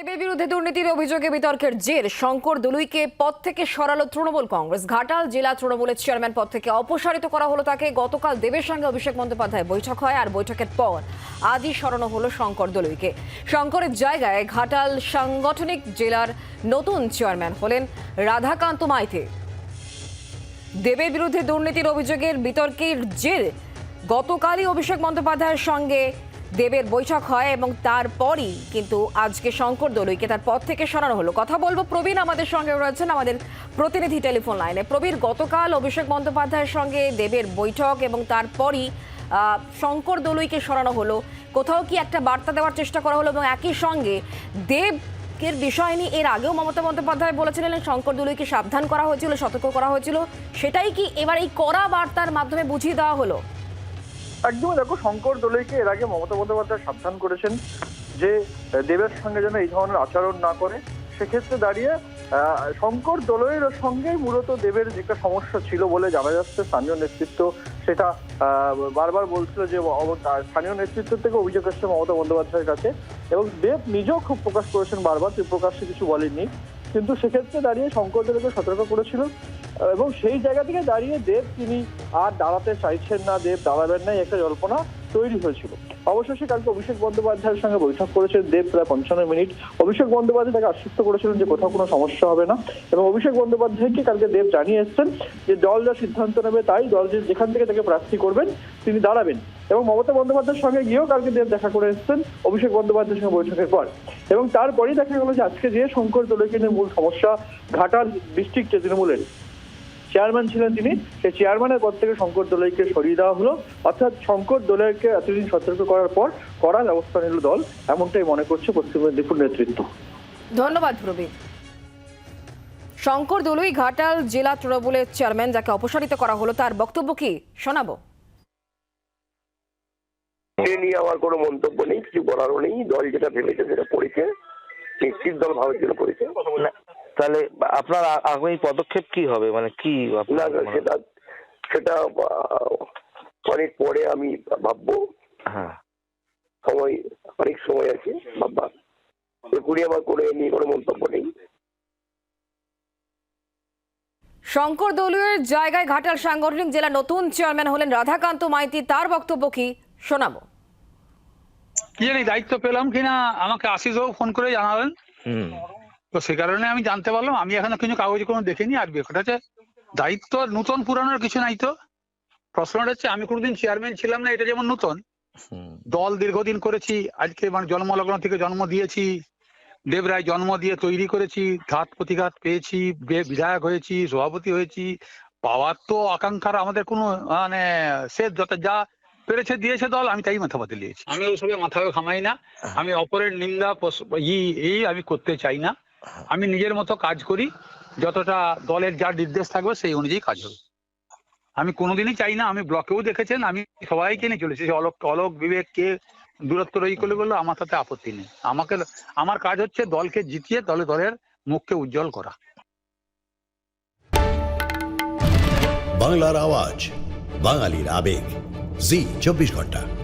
দেবের বিরুদ্ধে দুর্নীতির অভিযোগে বিতর্কের জের। শঙ্কর দলুইকে পদ থেকে সরালো তৃণমূল কংগ্রেস। ঘাটাল জেলা তৃণমূলের চেয়ারম্যান পদ থেকে অপসারিত করা হলো তাকে। গতকাল দেবের সঙ্গে অভিষেক বন্দ্যোপাধ্যায় বৈঠক হয় আর বৈঠকের পর আজই সরানো হলো শঙ্কর দলুইকে। শঙ্করের জায়গায় ঘাটাল সাংগঠনিক জেলার নতুন চেয়ারম্যান হলেন রাধাকান্ত মাইতে। দেবের বিরুদ্ধে দুর্নীতির অভিযোগের বিতর্কের জের। গতকালই অভিষেক বন্দ্যোপাধ্যায়ের সঙ্গে দেবের বৈঠক হয় এবং তারপরই কিন্তু আজকে শঙ্কর দলুইকে তার পদ থেকে সরানো হলো। কথা বলব প্রবীণ আমাদের সঙ্গে রয়েছেন আমাদের প্রতিনিধি টেলিফোন লাইনে। প্রবীর গতকাল অভিষেক বন্দ্যোপাধ্যায়ের সঙ্গে দেবের বৈঠক এবং তারপরই শঙ্কর দলুইকে সরানো হলো। কোথাও কি একটা বার্তা দেওয়ার চেষ্টা করা হলো এবং একই সঙ্গে দেব এর বিষয় নিয়ে এর আগেও মমতা বন্দ্যোপাধ্যায় বলেছিলেন, শঙ্কর দুলুইকে সাবধান করা হয়েছিল, সতর্ক করা হয়েছিল। সেটাই কি এবার এই কড়া বার্তার মাধ্যমে বুঝিয়ে দেওয়া হলো? একদমই দেখো, শঙ্কর দোলেকে এর আগে মমতা বন্দ্যোপাধ্যায় সাবধান করেছেন যে, দেবের সঙ্গে যেন এই ধরনের আচরণ না করে, সেক্ষেত্রে দাঁড়িয়ে শঙ্কর দোলের সঙ্গেই মূলত দেবের যেটা সমস্যা ছিল বলে জানা যাচ্ছে স্থানীয় নেতৃত্ব, সেটা বারবার বলছিল যে স্থানীয় নেতৃত্ব থেকে অভিযোগ এসছে মমতা বন্দ্যোপাধ্যায়ের কাছে, এবং দেব নিজেও খুব প্রকাশ করেছেন বারবার তিনি প্রকাশ্যে কিছু বলেননি। কিন্তু সেক্ষেত্রে দাঁড়িয়ে শঙ্করদেবকে সতর্ক করেছিল। এবং সেই জায়গা থেকে দাঁড়িয়ে দেব তিনি আর দাঁড়াতে চাইছেন না, দেব দাঁড়াবেন না একটা জল্পনা। তৈরি হয়েছিল। অবশেষে কালকে অভিষেক বন্দ্যোপাধ্যায়ের সঙ্গে বৈঠক করেছেন দেব প্রায় পঞ্চান্ন মিনিট। অভিষেক বন্দ্যোপাধ্যায় তাকে আশ্বস্ত করেছিলেন যে কোথাও কোনো সমস্যা হবে না। এবং অভিষেক বন্দ্যোপাধ্যায়কে কালকে দেব জানিয়ে এসছেন যে দল যা সিদ্ধান্ত নেবে তাই দল যে যেখান থেকে তাকে প্রার্থী করবেন, তিনি দাঁড়াবেন। এবং মমতা বন্দ্যোপাধ্যায়ের সঙ্গে গিয়েও কালকে দেব দেখা করে এসেছেন অভিষেক বন্দ্যোপাধ্যায়ের সঙ্গে বৈঠকের পর। এবং তারপরেই দেখা গেল যে আজকে যে শঙ্কর দোলকে নিয়ে মূল সমস্যা, ঘাটাল ডিস্ট্রিক্টে তৃণমূলের। চেয়ারম্যান ছিলেন তিনি সেই চেয়ারম্যানের পদ থেকে শঙ্কর দোলাইকে সরিয়ে দেওয়া হলো। অর্থাৎ শঙ্কর দোলাইকে এতদিন সতর্ক করার পর কড়া ব্যবস্থা নিল দল এমনটাই মনে করছে পশ্চিম মেদিনীপুর নেতৃত্ব। ধন্যবাদ প্রবীণ শঙ্কর দলুই ঘাটাল জেলা তৃণমূলের চেয়ারম্যান যাকে অপসারিত করা হলো তার বক্তব্য কি শোনাবো? এ নিয়ে আমার কোনো মন্তব্য নেই কিছু বলারও নেই। দল যেটা ভেবেছে সেটা করেছে নিশ্চিত দল ভাবের জন্য করেছে। না, তাহলে আপনার আগামী পদক্ষেপ কি হবে? মানে কি সেটা সেটা অনেক পরে আমি ভাববো। হ্যাঁ। সময় অনেক সময় আছে ভাববা এখনই আমার কোনো নিয়ে কোনো মন্তব্য নেই। শঙ্কর দলুয়ের জায়গায় ঘাটাল সাংগঠনিক জেলা নতুন চেয়ারম্যান হলেন রাধাকান্ত মাইতি। তার বক্তব্য কি? শোনাবো। কি জানি দায়িত্ব পেলাম কিনা আমাকে আশিস ফোন করে জানালেন। হুম। তো সে কারণে আমি জানতে পারলাম আমি এখনও কিছু কাগজে কোনো দেখিনি আর ব্যাপারটা হচ্ছে দায়িত্ব নতুন পুরানোর কিছু নাই তো। প্রশ্নটা হচ্ছে আমি কোনোদিন চেয়ারম্যান ছিলাম না এটা যেমন নতুন। দল দীর্ঘদিন করেছি আজকে মানে জন্মলগ্ন থেকে জন্ম দিয়েছি দেবরায় জন্ম দিয়ে তৈরি করেছি ঘাত প্রতিঘাত পেয়েছি বিধায়ক হয়েছি সভাপতি হয়েছি পাওয়ার তো আকাঙ্ক্ষার আমাদের কোনো মানে সে যত যা পেরেছে দিয়েছে দল আমি তাই মাথা পাতে দিয়েছি আমি ওসবে মাথা খামাই না। আমি অপরের নিন্দা ই এই আমি করতে চাই না। আমি নিজের মতো কাজ করি, যতটা দলের যা নির্দেশ থাকবে সেই অনুযায়ী কাজ হবে। আমি কোনোদিনই চাই না, আমি ব্লকেও দেখেছেন, আমি সবাইকে নিয়ে চলেছি অলোক অলোক বিবেক, কে দূরত্ব রই করলে বলল, আমার তাতে আপত্তি নেই। আমাকে, আমার কাজ হচ্ছে দলকে জিতিয়ে দলে দলের মুখকে উজ্জ্বল করা। বাংলার আওয়াজ, বাঙালির আবেগ, জি, চব্বিশ ঘণ্টা।